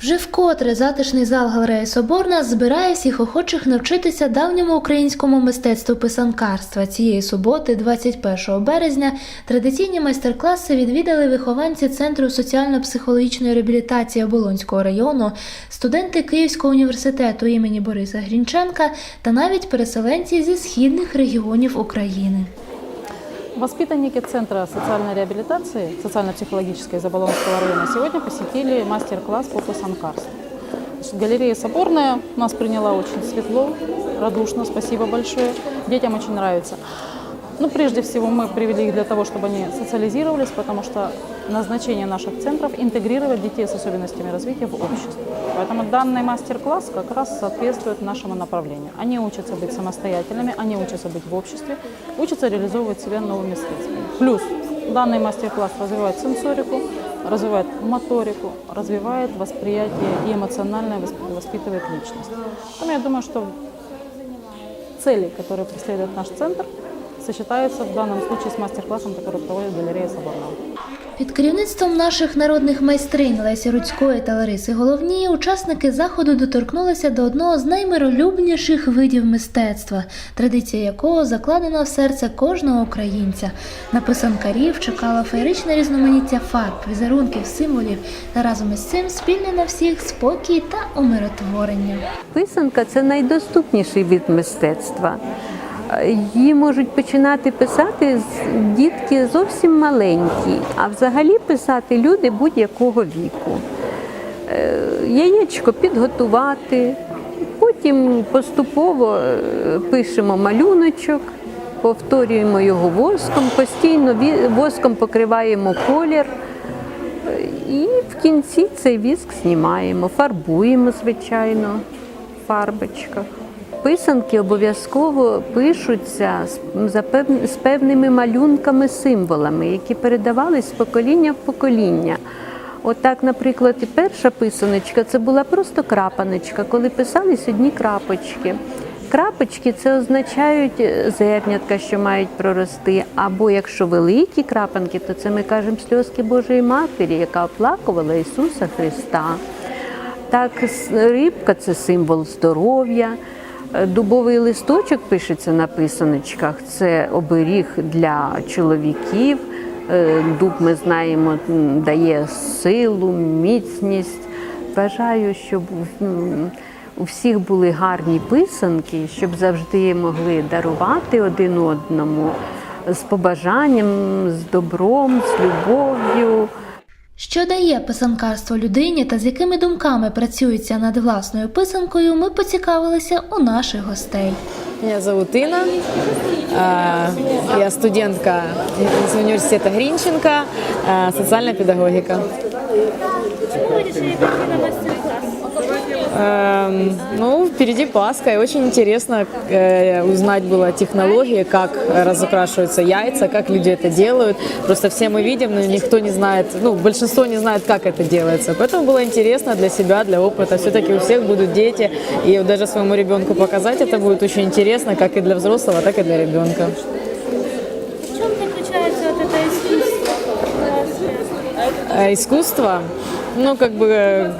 Вже вкотре затишний зал галереї Соборна збирає всіх охочих навчитися давньому українському мистецтву писанкарства. Цієї суботи, 21 березня, традиційні майстер-класи відвідали вихованці Центру соціально-психологічної реабілітації Оболонського району, студенти Київського університету імені Бориса Грінченка та навіть переселенці зі східних регіонів України. Воспитанники Центра социальной реабилитации, социально-психологической Заболонского района сегодня посетили мастер-класс по пасанкарству. Галерея Соборная нас приняла очень светло, радушно, спасибо большое. Детям очень нравится. Ну, прежде всего, мы привели их для того, чтобы они социализировались, потому что назначение наших центров – интегрировать детей с особенностями развития в общество. Поэтому данный мастер-класс как раз соответствует нашему направлению. Они учатся быть самостоятельными, они учатся быть в обществе, учатся реализовывать себя новыми средствами. Плюс данный мастер-класс развивает сенсорику, развивает моторику, развивает восприятие и эмоционально восп- воспитывает личность. Поэтому я думаю, что цели, которые преследует наш центр, сочетаются в данном случае с мастер-классом, который проводит галерея Соборного. Під керівництвом наших народних майстринь Лесі Руцької та Лариси Головнії учасники заходу доторкнулися до одного з наймиролюбніших видів мистецтва, традиція якого закладена в серце кожного українця. На писанкарів чекало феєричне різноманіття фарб, візерунків, символів та разом із цим спільне на всіх спокій та умиротворення. Писанка це найдоступніший від мистецтва. Е, Її можуть починати писати дітки зовсім маленькі, а взагалі писати люди будь-якого віку. Е, Яєчко підготувати, потім поступово е, пишемо малюночок, повторюємо його воском, постійно воском покриваємо колір. І в кінці цей віск знімаємо, фарбуємо, звичайно, в фарбочках. Писанки обов'язково пишуться з, певними малюнками, символами, які передавались з покоління в покоління. Отак, наприклад, і перша писаночка це була просто крапаночка, коли писались одні крапочки. Крапочки це означають е, зернятка, що мають прорости. Або якщо великі крапанки, то це ми кажемо сльозки Божої Матері, яка оплакувала Ісуса Христа. Так, рибка це символ здоров'я. Е, Дубовий листочок пишеться на писаночках. Це оберіг для чоловіків. Е, Дуб, ми знаємо, дає силу, міцність. Бажаю, щоб у всіх були гарні писанки, щоб завжди могли дарувати один одному з побажанням, з добром, з любов'ю. Що дає писанкарство людині та з якими думками працюється над власною писанкою, ми поцікавилися у наших гостей. Меня зовут Инна. Я студентка из университета Гринченко, а, социальная педагогика. Эм, Ну, впереди Пасха, и очень интересно э, узнать было технологии, как разукрашиваются яйца, как люди это делают. Просто все мы видим, но никто не знает, ну, большинство не знает, как это делается. Поэтому было интересно для себя, для опыта. Все-таки у всех будут дети, и вот даже своему ребенку показать это будет очень интересно, как и для взрослого, так и для ребенка. Искусство, ну, как бы э,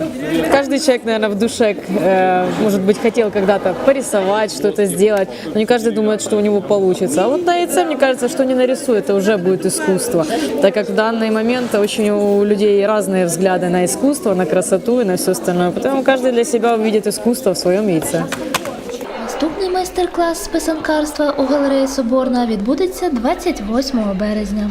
каждый человек, наверное, в душе, э, может быть, хотел когда-то порисовать, что-то сделать, но не каждый думает, что у него получится. А вот на яйце, мне кажется, что не нарисует, это уже будет искусство, так как в данный момент очень у людей разные взгляды на искусство, на красоту и на все остальное. Поэтому каждый для себя увидит искусство в своем яйце. Наступний майстер-клас з писанкарства у галереї Соборна відбудеться 28 березня.